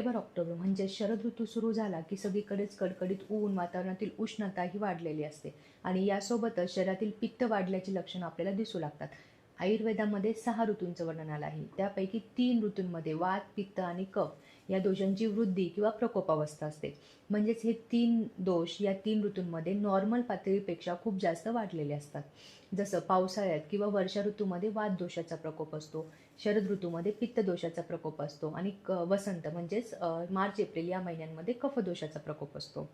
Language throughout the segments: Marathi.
सप्टेंबर ऑक्टोबर म्हणजे शरद ऋतू सुरू झाला की सगळीकडेच कडकडीत ऊन वातावरणातील उष्णता ही वाढलेली असते आणि यासोबतच शरीरातील पित्त वाढल्याची लक्षणं आपल्याला दिसू लागतात. आयुर्वेदामध्ये सहा ऋतूंचं वर्णन आलं आहे. त्यापैकी तीन ऋतूंमध्ये वात पित्त आणि कफ. या दोषांची वृद्धी किंवा प्रकोपावस्था असते. म्हणजेच हे तीन दोष या तीन ऋतूंमध्ये नॉर्मल पातळीपेक्षा खूप जास्त वाढलेले असतात. जसं पावसाळ्यात किंवा वर्षा ऋतूमध्ये वात दोषाचा प्रकोप असतो शरद ऋतूमध्ये पित्त दोषाचा प्रकोप असतो आणि क वसंत म्हणजेच मार्च एप्रिल या महिन्यांमध्ये कफदोषाचा प्रकोप असतो.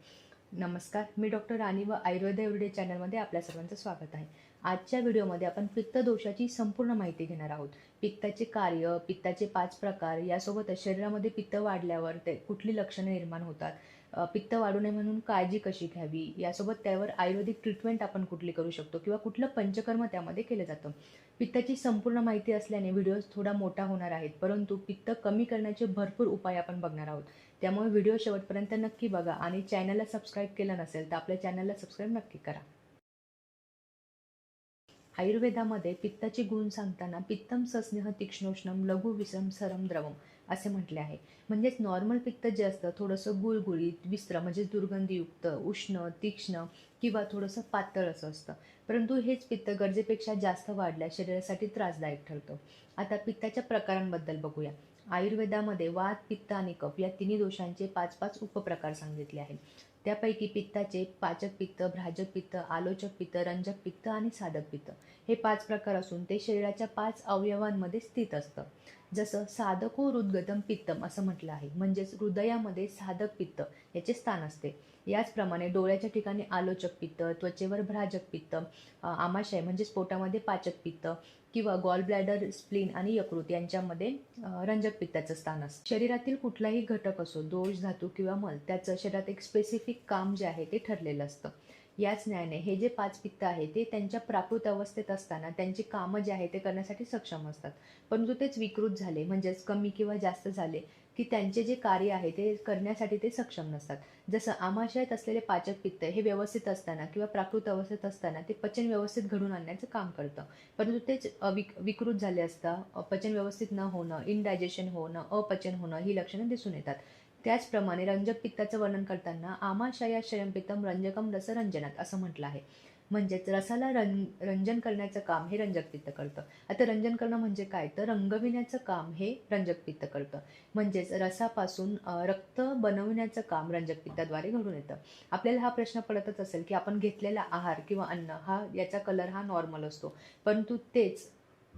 नमस्कार मी डॉक्टर राणी व आयुर्वेद एवढे चॅनलमध्ये आपल्या सर्वांचं स्वागत आहे. आजच्या व्हिडिओमध्ये आपण पित्त दोषाची संपूर्ण माहिती घेणार आहोत. पित्ताचे कार्य पित्ताचे पाच प्रकार यासोबतच शरीरामध्ये पित्त वाढल्यावर ते कुठली लक्षणं निर्माण होतात? पित्त वाढू नये म्हणून काळजी कशी घ्यावी? यासोबत त्यावर आयुर्वेदिक ट्रीटमेंट आपण कुठली करू शकतो किंवा कुठलं पंचकर्म त्यामध्ये केलं जातं? पित्ताची संपूर्ण माहिती असल्याने व्हिडिओ थोडा मोठा होणार आहेत परंतु पित्त कमी करण्याचे भरपूर उपाय आपण बघणार आहोत. त्यामुळे व्हिडिओ शेवटपर्यंत नक्की बघा आणि चॅनलला सबस्क्राईब केलं नसेल तर आपल्या चॅनलला सबस्क्राईब नक्की करा. आयुर्वेदामध्ये पित्ताचे गुण सांगताना पित्तम सस्नेह तीक्ष्णोष्णम लघु विसम सरम द्रवम. असे म्हटले आहे. म्हणजेच नॉर्मल पित्त जे असतं थोडंसं गुळगुळीत विस्त्र म्हणजेच दुर्गंधीयुक्त उष्ण तीक्ष्ण किंवा थोडंसं पातळ असं असतं. परंतु हेच पित्त गरजेपेक्षा जास्त वाढल्यास शरीरासाठी त्रासदायक ठरतं. आता पित्ताच्या प्रकारांबद्दल बघूया. आयुर्वेदामध्ये वात पित्त आणि कफ या तिन्ही दोषांचे पाच पाच उपप्रकार सांगितले आहेत. त्यापैकी पित्ताचे पाचक पित्त भ्राजक पित्त आलोचक पित्त रंजक पित्त आणि साधक पित्त हे पाच प्रकार असून ते शरीराच्या पाच अवयवांमध्ये स्थित असतं. जसं साधको हृदगतम पित्तम असं म्हटलं आहे. म्हणजेच हृदयामध्ये साधक पित्त याचे स्थान असते. याचप्रमाणे डोळ्याच्या ठिकाणी आलोचक पित्त त्वचेवर भ्राजक पित्त आमाशय म्हणजेच पोटामध्ये पाचक पित्त किंवा गॉल ब्लॅडर स्प्लिन आणि यकृत यांच्यामध्ये रंजक पित्ताचं स्थान असतं. शरीरातील कुठलाही घटक असो दोष धातू किंवा मल त्याचं शरीरात एक स्पेसिफिक काम जे आहे ते ठरलेलं असतं. याच न्यायाने हे जे पाच पित्त आहे ते त्यांच्या प्राकृत अवस्थेत असताना त्यांची कामं जे आहे ते करण्यासाठी सक्षम असतात. परंतु तेच विकृत झाले म्हणजेच कमी किंवा जास्त झाले की त्यांचे जे कार्य आहे ते करण्यासाठी ते सक्षम नसतात. जसं आमाशयात असलेले पाचक पित्त हे व्यवस्थित असताना किंवा प्राकृत अवस्थेत असताना ते पचन व्यवस्थित घडून आणण्याचं काम करतं. परंतु तेच अविक विकृत झाले असता पचन व्यवस्थित न होणं इनडायजेशन होणं अपचन होणं ही लक्षणं दिसून येतात. त्याचप्रमाणे रंजक पित्ताचं वर्णन करताना आमाशया शयनपित्तम रंजकम रसरंजनात असं म्हटलं आहे. म्हणजेच रसाला रं रंजन करण्याचं काम हे रंजक पित्त करतं. आता रंजन करणं म्हणजे काय? तर रंगविण्याचं काम हे रंजक पित्त करतं. म्हणजेच रसापासून रक्त बनवण्याचं काम रंजक पित्ताद्वारे घडून येतं. आपल्याला हा प्रश्न पडतच असेल की आपण घेतलेला आहार किंवा अन्न हा याचा कलर हा नॉर्मल असतो. परंतु तेच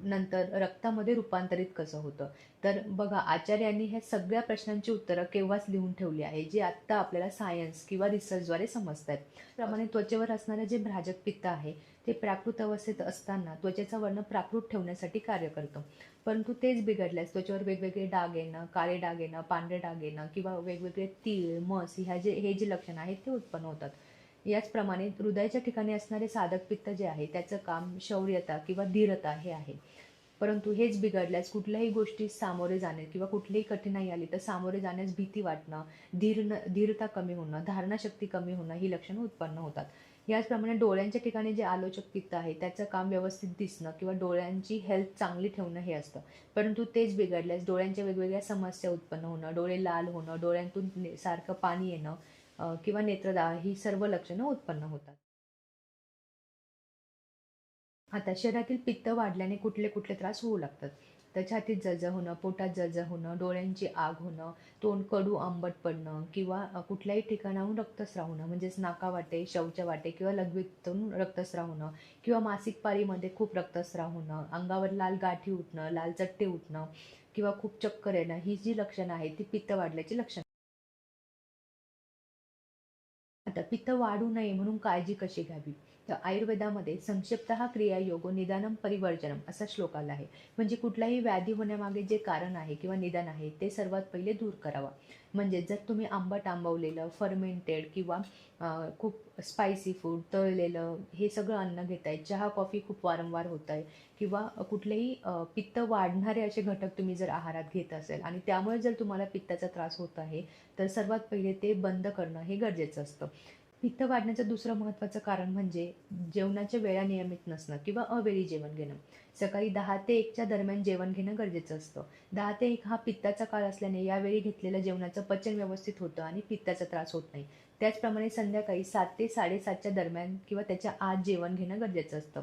नंतर रक्तामध्ये रूपांतरित कसं होतं? तर बघा आचार्यांनी ह्या सगळ्या प्रश्नांची उत्तरं केव्हाच लिहून ठेवली आहे जी आत्ता आपल्याला सायन्स किंवा रिसर्चद्वारे समजत आहेत त्याप्रमाणे त्वचेवर असणारं जे भ्राजक पित्त आहे ते प्राकृत अवस्थेत असताना त्वचेचा वर्ण प्राकृत ठेवण्यासाठी कार्य करतं. परंतु तेच बिघडल्यास त्वचेवर वेगवेगळे डाग येणं काळे डाग येणं पांढरे डाग येणं किंवा वेगवेगळे तीळ मस ह्या जे हे जे लक्षणं आहेत ते उत्पन्न होतात. याचप्रमाणे हृदयाच्या ठिकाणी असणारे साधक पित्त जे आहे त्याचं काम शौर्यता किंवा धीरता हे आहे. परंतु हेच बिघडल्यास कुठल्याही गोष्टी सामोरे जाणे किंवा कुठलीही कठीणाई आली तर सामोरे जाण्यास भीती वाटणं धीर धीरता कमी होणं धारणाशक्ती कमी होणं ही लक्षणं उत्पन्न होतात. याचप्रमाणे डोळ्यांच्या ठिकाणी जे आलोचक पित्त आहे त्याचं काम व्यवस्थित दिसणं किंवा डोळ्यांची हेल्थ चांगली ठेवणं हे असतं. परंतु तेच बिघडल्यास डोळ्यांच्या वेगवेगळ्या समस्या उत्पन्न होणं डोळे लाल होणं डोळ्यांतून सारखं पाणी येणं किंवा नेत्रदाह ही सर्व लक्षणं उत्पन्न होतात. आता शरीरातील पित्त वाढल्याने कुठले कुठले त्रास होऊ लागतात. तर छातीत जळजळ होणं पोटात जळजळ होणं डोळ्यांची आग होणं तोंड कडू आंबट पडणं किंवा कुठल्याही ठिकाणाहून रक्तस्राव होणं म्हणजेच नाका वाटे शौच वाटे किंवा लघवीतून रक्तस्राव होणं किंवा मासिक पाळीमध्ये खूप रक्तस्राव होणं अंगावर लाल गाठी उठणं लाल चट्टे उठणं किंवा खूप चक्कर येणं ही जी लक्षणं आहेत ती पित्त वाढल्याची लक्षणं आता पित्त वाढू नये म्हणून काळजी कशी घ्यावी? तर आयुर्वेदामध्ये संक्षिप्त हा क्रियायोग निदानम परिवर्जनम असा श्लोक आला आहे. म्हणजे कुठलाही व्याधी होण्यामागे जे कारण आहे किंवा निदान आहे ते सर्वात पहिले दूर करावा. म्हणजे जर तुम्ही आंबट आंबवलेलं फर्मेंटेड किंवा खूप स्पायसी फूड तळलेलं हे सगळं अन्न घेत आहे चहा कॉफी खूप वारंवार होत आहे किंवा कुठलेही पित्त वाढणारे असे घटक तुम्ही जर आहारात घेत असेल आणि त्यामुळे जर तुम्हाला पित्ताचा त्रास होत आहे तर सर्वात पहिले ते बंद करणं हे गरजेचं असतं. पित्त वाढण्याचं दुसरं महत्त्वाचं कारण म्हणजे जेवणाच्या वेळा नियमित नसणं किंवा अवेळी जेवण घेणं. सकाळी दहा ते एकच्या दरम्यान जेवण घेणं गरजेचं असतं. दहा ते एक हा पित्ताचा काळ असल्याने यावेळी घेतलेल्या जेवणाचं पचन व्यवस्थित होतं आणि पित्ताचा त्रास होत नाही. त्याचप्रमाणे संध्याकाळी सात ते साडेसातच्या दरम्यान किंवा त्याच्या आत जेवण घेणं गरजेचं असतं.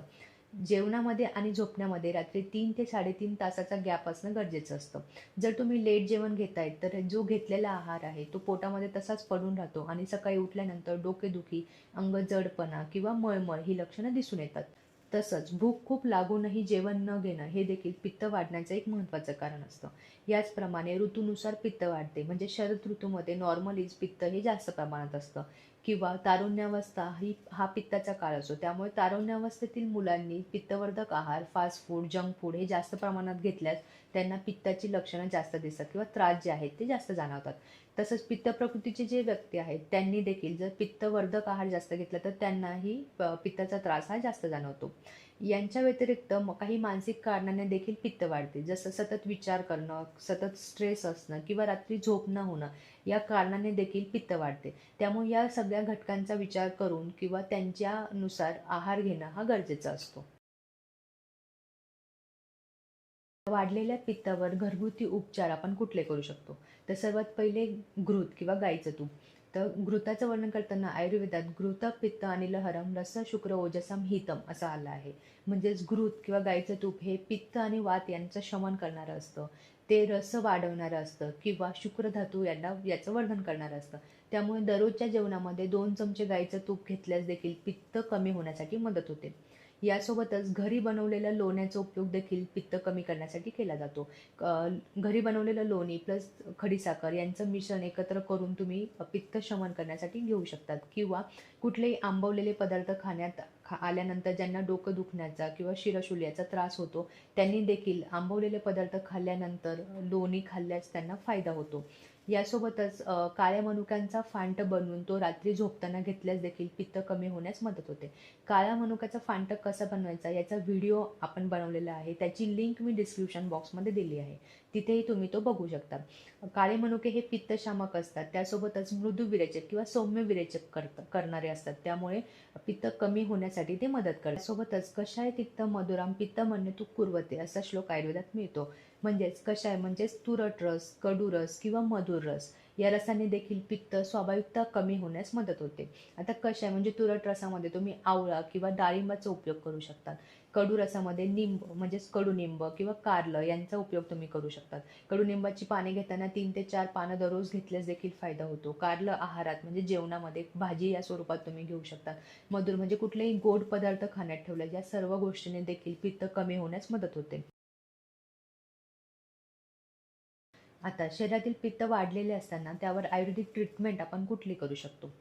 जेवणामध्ये आणि झोपण्यामध्ये रात्री तीन ते साडेतीन तासाचा गॅप असणं गरजेचं असतं. जर तुम्ही लेट जेवण घेतायत तर जो घेतलेला आहार आहे तो पोटामध्ये तसाच पडून राहतो आणि सकाळी उठल्यानंतर डोकेदुखी अंग जडपणा किंवा मळमळ ही लक्षणं दिसून येतात. तसंच भूक खूप लागूनही जेवण न घेणं हे देखील पित्त वाढण्याचं एक महत्त्वाचं कारण असतं. याचप्रमाणे ऋतूनुसार पित्त वाढते म्हणजे शरद ऋतूमध्ये नॉर्मलीच पित्त हे जास्त प्रमाणात असतं. किंवा तारुण्यावस्था ही हा पित्ताचा काळ असतो. त्यामुळे तारुण्यावस्थेतील मुलांनी पित्तवर्धक आहार फास्ट फूड जंक फूड हे जास्त प्रमाणात घेतल्यास त्यांना पित्ताची लक्षणं जास्त दिसतात किंवा त्रास जे आहेत ते जास्त जाणवतात. तसंच पित्त प्रकृतीचे जे व्यक्ती आहेत त्यांनी देखील जर पित्तवर्धक आहार जास्त घेतला तर त्यांनाही पित्ताचा त्रास हा जास्त जाणवतो. यांच्या व्यतिरिक्त म काही मानसिक कारणाने देखील पित्त वाढते. जसं सतत विचार करणं सतत स्ट्रेस असणं किंवा रात्री झोप न होणं या कारणाने देखील पित्त वाढते. त्यामुळे या सगळ्या घटकांचा विचार करून किंवा त्यांच्यानुसार आहार घेणं हा गरजेचा असतो. वाढलेल्या पित्तावर घरगुती उपचार आपण कुठले करू शकतो? तर सर्वात पहिले घृत किंवा गाईचं तूप. तर घृताचं वर्णन करताना आयुर्वेदात घृत पित्त आणि लहरम रस शुक्र ओजसम हितम असं आलं आहे. म्हणजेच घृत किंवा गाईचं तूप हे पित्त आणि वात यांचं शमन करणारं असतं. ते रस वाढवणारं असतं किंवा शुक्रधातू यांना याचं वर्धन करणारं असतं. त्यामुळे दररोजच्या जेवणामध्ये दोन चमचे गाईचं तूप घेतल्यास देखील पित्त कमी होण्यासाठी मदत होते. यासोबतच घरी बनवलेल्या लोण्याचा उपयोग देखील पित्त कमी करण्यासाठी केला जातो. घरी बनवलेलं लोणी प्लस खडीसाखर यांचं मिश्रण एकत्र करून तुम्ही पित्त शमन करण्यासाठी घेऊ शकतात किंवा कुठलेही आंबवलेले पदार्थ खाण्यात खा आल्यानंतर ज्यांना डोकं दुखण्याचा किंवा शिरशुल्याचा त्रास होतो त्यांनी देखील आंबवलेले पदार्थ खाल्ल्यानंतर लोणी खाल्ल्यास त्यांना फायदा होतो. यासोबतच काळ्या मनुक्यांचा फांट बनवून तो रात्री झोपताना घेतल्यास देखील पित्त कमी होण्यास मदत होते. काळ्या मनुक्याचा फांट कसा बनवायचा याचा व्हिडिओ आपण बनवलेला आहे. त्याची लिंक मी डिस्क्रिप्शन बॉक्समध्ये दिली आहे. तिथेही तुम्ही तो बघू शकता. काळे मनुके हे पित्तशामक असतात. त्यासोबतच मृदू विरेचक किंवा सौम्य विरेचक करत करणारे असतात. त्यामुळे पित्त कमी होण्यासाठी ते मदत करतात. सोबतच कशाय तिक्त मधुराम पित्त म्हणणे तू कुरवते असा श्लोक आयुर्वेदात मिळतो. म्हणजेच कशाय म्हणजेच तुरट रस कडू रस किंवा मधुर रस. या रसाने देखील पित्त स्वाभाविकता कमी होण्यास मदत होते. आता कशाय म्हणजे तुरट रसामध्ये तुम्ही आवळा किंवा डाळिंबाचा उपयोग करू शकतात. कडू रसामध्ये निंब म्हणजेच कडुनिंब किंवा कारलं यांचा उपयोग तुम्ही करू शकतात. कडुनिंबाची पाने घेताना तीन ते चार पानं दररोज घेतल्यास देखील फायदा होतो. कारलं आहारात म्हणजे जेवणामध्ये भाजी या स्वरूपात तुम्ही घेऊ शकतात. मधुर म्हणजे कुठलेही गोड पदार्थ खाण्यात ठेवले या सर्व गोष्टीने देखील पित्त कमी होण्यास मदत होते. आता शरीरातील पित्त वाढलेले असताना त्यावर आयुर्वेदिक ट्रीटमेंट आपण कुठली करू शकतो?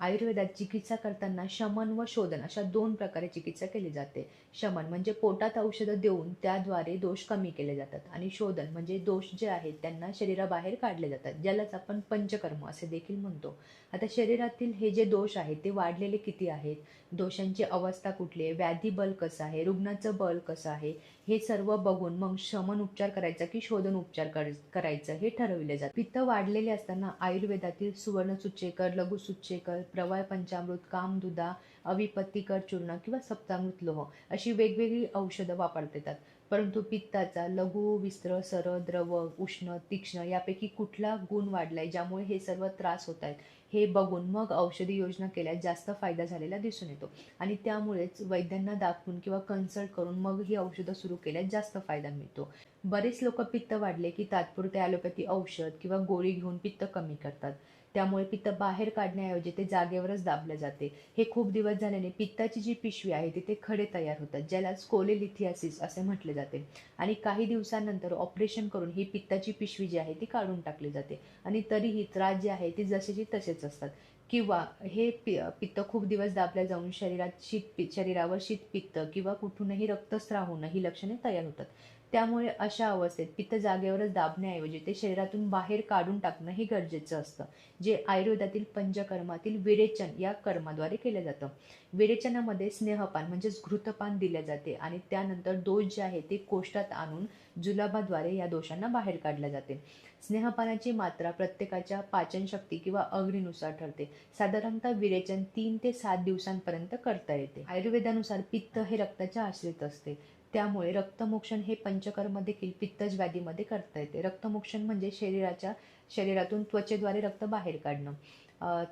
आयुर्वेदात चिकित्सा करताना शमन व शोधन अशा दोन प्रकारे चिकित्सा केली जाते. शमन म्हणजे पोटात औषधं देऊन त्याद्वारे दोष कमी केले जातात आणि शोधन म्हणजे दोष जे आहेत त्यांना शरीराबाहेर काढले जातात ज्यालाच आपण पंचकर्म असे देखील म्हणतो. आता शरीरातील हे जे दोष आहेत ते वाढलेले किती आहेत? दोषांची अवस्था कुठली आहे? व्याधी बल कसं आहे? रुग्णाचं बल कसं आहे? हे सर्व बघून मग शमन उपचार करायचा की शोधन उपचार कर करायचं हे ठरविले जाते. पित्त वाढलेले असताना आयुर्वेदातील सुवर्ण सुच्चेकर लघु सुच्चेकर प्रवाळ पंचामृत कामदुदा अविपत्तीकर चूर्ण किंवा सप्तामृत लोह अशी वेगवेगळी औषधं वापरता येतात. परंतु पित्ताचा लघु विस्त्र सर द्रव उष्ण तीक्ष्ण यापैकी कुठला गुण वाढलाय ज्यामुळे हे सर्व त्रास होत आहेत? हे बघून मग औषधी योजना केल्यास जास्त फायदा झालेला दिसून येतो. आणि त्यामुळेच वैद्यांना दाखवून किंवा कन्सल्ट करून मग ही औषधं सुरू केल्यास जास्त फायदा मिळतो. बरेच लोक पित्त वाढले की तात्पुरते ॲलोपॅथी औषध किंवा गोळी घेऊन पित्त कमी करतात. त्यामुळे पित्त बाहेर काढण्याऐवजी ते जागेवरच दाबले जाते. हे खूप दिवस झाल्याने पित्ताची जी पिशवी आहे तिथे खडे तयार होतात ज्याला स्कोलेलिथियासिस असे म्हटले जाते. आणि काही दिवसांनंतर ऑपरेशन करून ही पित्ताची पिशवी जी आहे ती काढून टाकली जाते. आणि तरीही त्रास जे आहे ती जसेची तसेच असतात. किंवा हे पि पित्त खूप दिवस दाबल्या जाऊन शरीरात शीत पि शरीरावर शीत पित्त किंवा कुठूनही रक्तस्राव होणं ही लक्षणे तयार होतात. त्यामुळे अशा अवस्थेत पित्त जागेवरच दाबण्याऐवजी ते शरीरातून बाहेर काढून टाकणं हे गरजेचं असतं. जे आयुर्वेदातील पंचकर्मातील विरेचन या कर्माद्वारे केलं जातं. विरेचनामध्ये स्नेहपान म्हणजेच घृतपान दिले जाते आणि त्यानंतर दोष जे आहे ते कोष्टात आणून जुलाबाद्वारे या दोषांना बाहेर काढल्या जाते. स्नेहपानाची मात्रा प्रत्येकाच्या पाचनशक्ती किंवा अग्नीनुसार ठरते. साधारणतः विरेचन तीन ते सात दिवसांपर्यंत करता येते. आयुर्वेदानुसार पित्त हे रक्ताच्या आश्रित असते. त्यामुळे रक्तमोक्षण हे पंचकर्म देखील पित्तज व्याधीमध्ये करता येते. रक्तमोक्षण म्हणजे शरीराच्या शरीरातून त्वचेद्वारे रक्त बाहेर काढणं.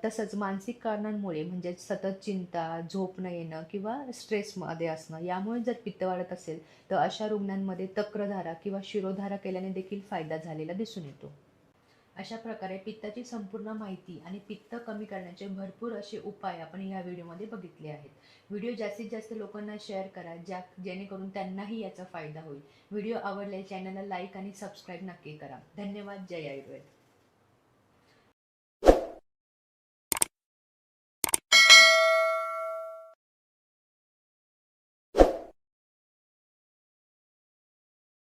तसंच मानसिक कारणांमुळे म्हणजे सतत चिंता झोप न येणं किंवा स्ट्रेसमध्ये असणं यामुळे जर पित्त वाढत असेल तर अशा रुग्णांमध्ये तक्रधारा किंवा शिरोधारा केल्याने देखील फायदा झालेला दिसून येतो. अशा प्रकारे पित्ताची संपूर्ण माहिती आणि पित्त कमी करण्याचे भरपूर असे उपाय आपण या व्हिडिओमध्ये बघितले आहेत. व्हिडिओ जास्तीत जास्त लोकांना शेअर करा ज्या जेणेकरून त्यांनाही याचा फायदा होईल. व्हिडिओ आवडल्यास चॅनलला लाईक आणि सबस्क्राईब नक्की करा. धन्यवाद. जय आयुर्वेद.